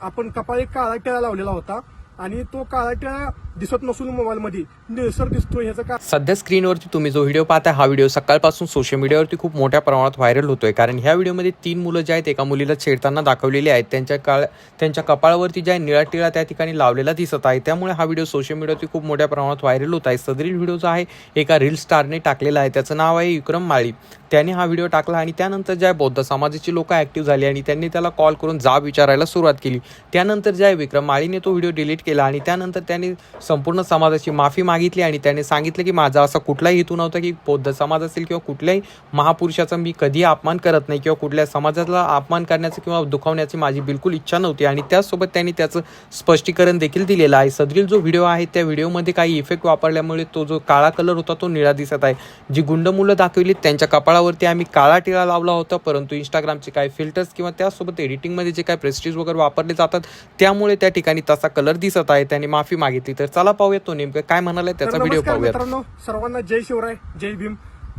आपण कपाळी काळा टिळा लावलेला होता आणि तो काळा टिळा दिसत नसून मोबाईलमध्ये. निळसर दिसतो ह्याचं का सध्या स्क्रीनवरती तुम्ही जो व्हिडिओ पाहता हा व्हिडिओ सकाळपासून सोशल मीडियावरती खूप मोठ्या प्रमाणात व्हायरल होतोय. कारण ह्या व्हिडिओमध्ये तीन मुलं जे आहेत एका मुलीला छेडताना दाखवलेली आहेत. त्यांच्या काळ त्यांच्या कपाळावरती ज्या निळा टिळा त्या ठिकाणी लावलेला दिसत आहे त्यामुळे हा व्हिडिओ सोशल मीडियावरती खूप मोठ्या प्रमाणात व्हायरल होत आहे. सदरील व्हिडिओ जो आहे एका रील स्टारने टाकलेला आहे. त्याचं नाव आहे विक्रम माळी. त्याने हा व्हिडिओ टाकला आणि त्यानंतर ज्या बौद्ध समाजाची लोक ऍक्टिव्ह झाली आणि त्यांनी त्याला कॉल करून जाब विचारायला सुरुवात केली. त्यानंतर ज्या विक्रम माळीने तो व्हिडिओ डिलीट केला आणि त्यानंतर त्याने संपूर्ण समाजाची माफी मागितली आणि त्याने सांगितलं की माझा असा कुठलाही हेतू नव्हता की बौद्ध समाज असेल किंवा कुठल्याही महापुरुषाचा मी कधीही अपमान करत नाही किंवा कुठल्या समाजाला अपमान करण्याचं किंवा दुखावण्याची माझी बिलकुल इच्छा नव्हती. आणि त्याचसोबत त्यांनी त्याचं स्पष्टीकरण देखील दिलेलं आहे. सदरील जो व्हिडिओ आहे त्या व्हिडिओमध्ये काही इफेक्ट वापरल्यामुळे तो जो काळा कलर होता तो निळा दिसत आहे. जी गुंड मुलं दाखवली त्यांच्या कपाळावरती आम्ही काळा टिळा लावला होता परंतु इंस्टाग्रामचे काही फिल्टर्स किंवा त्यासोबत एडिटिंगमध्ये जे काही प्रेस्टिज वगैरे वापरले जातात त्यामुळे त्या ठिकाणी तसा कलर दिसत आहे. त्यांनी माफी मागितली. तर चला पाहूया तो नेमकं. काय म्हणालाय तर त्याचा व्हिडिओ नमस्कार पाहूयात. मित्रांनो सर्वांना जय शिवराय जय भीम.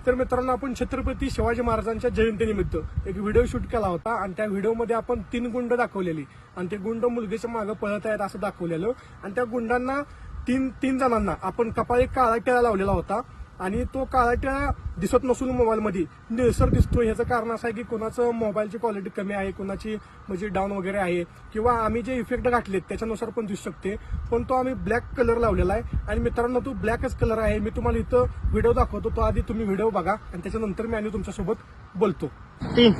तर मित्रांनो आपण छत्रपती शिवाजी महाराजांच्या जयंतीनिमित्त एक व्हिडिओ शूट केला होता आणि त्या व्हिडिओमध्ये आपण तीन गुंड दाखवलेली. आणि ते गुंड मुलगीच्या मागे पळत आहेत असं दाखवलेलं. आणि त्या गुंडांना तीन तीन जणांना आपण कपाळी काळा टिळा लावलेला होता. आणि तो काळा टिळा दिसत नसून मोबाईलमध्ये. निळसर दिसतोय. ह्याचं कारण असं आहे की कोणाचं मोबाईलची क्वालिटी कमी आहे कोणाची म्हणजे डाऊन वगैरे आहे किंवा आम्ही जे इफेक्ट घातलेत त्याच्यानुसार पण दिसू शकते. पण तो आम्ही ब्लॅक कलर लावलेला आहे. आणि मित्रांनो तो ब्लॅकच कलर आहे. मी तुम्हाला इथं व्हिडिओ दाखवतो. तो आधी तुम्ही व्हिडिओ बघा. आणि त्याच्यानंतर मी आणि तुमच्यासोबत बोलतो. तीन.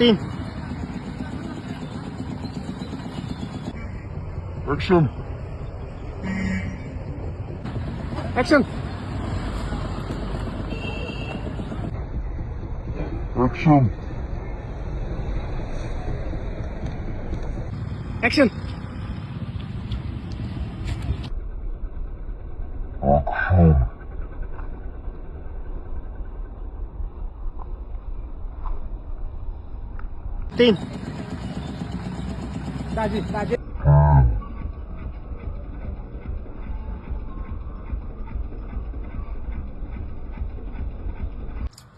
तीन. Action! Action! Action! Action! Team! 大吉，大吉。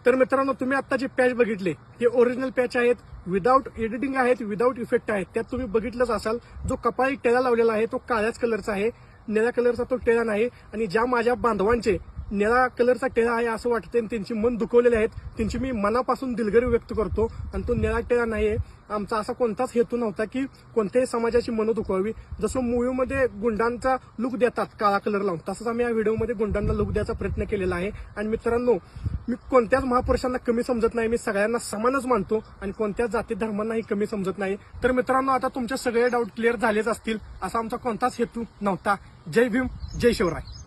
तर मित्रांनो तुम्ही आता जे पॅच बघितले हे ओरिजिनल पॅच आहेत विदाऊट एडिटिंग आहेत विदाऊट इफेक्ट आहेत त्यात तुम्ही बघितलंच असाल जो कपाळी टेळा लावलेला आहे तो काळ्याच कलरचा आहे निळ्या कलरचा तो टेळा नाही आणि ज्या माझ्या बांधवांचे निळा कलरचा टेळा आहे असं वाटते आणि त्यांची मन दुखवलेले आहेत. त्यांची मी मनापासून दिलगिरी व्यक्त करतो. आणि तो निळा टेळा नाहीये. आमचा असा कोणताच हेतू नव्हता की कोणत्याही समाजाची मनं दुखवावी जसं मूवीमध्ये गुंडांचा लुक देतात काळा कलर लावून तसंच आम्ही या व्हिडिओमध्ये गुंडांना लुक द्यायचा प्रयत्न केलेला आहे. आणि मित्रांनो मी कोणत्याच महापुरुषांना कमी समजत नाही. मी सगळ्यांना समानच मानतो आणि कोणत्याच जाती धर्मांनाही कमी समजत नाही. तर मित्रांनो आता तुमचे सगळे डाऊट क्लिअर झालेच असतील असा आमचा कोणताच हेतू नव्हता. जय भीम जय शिवराय.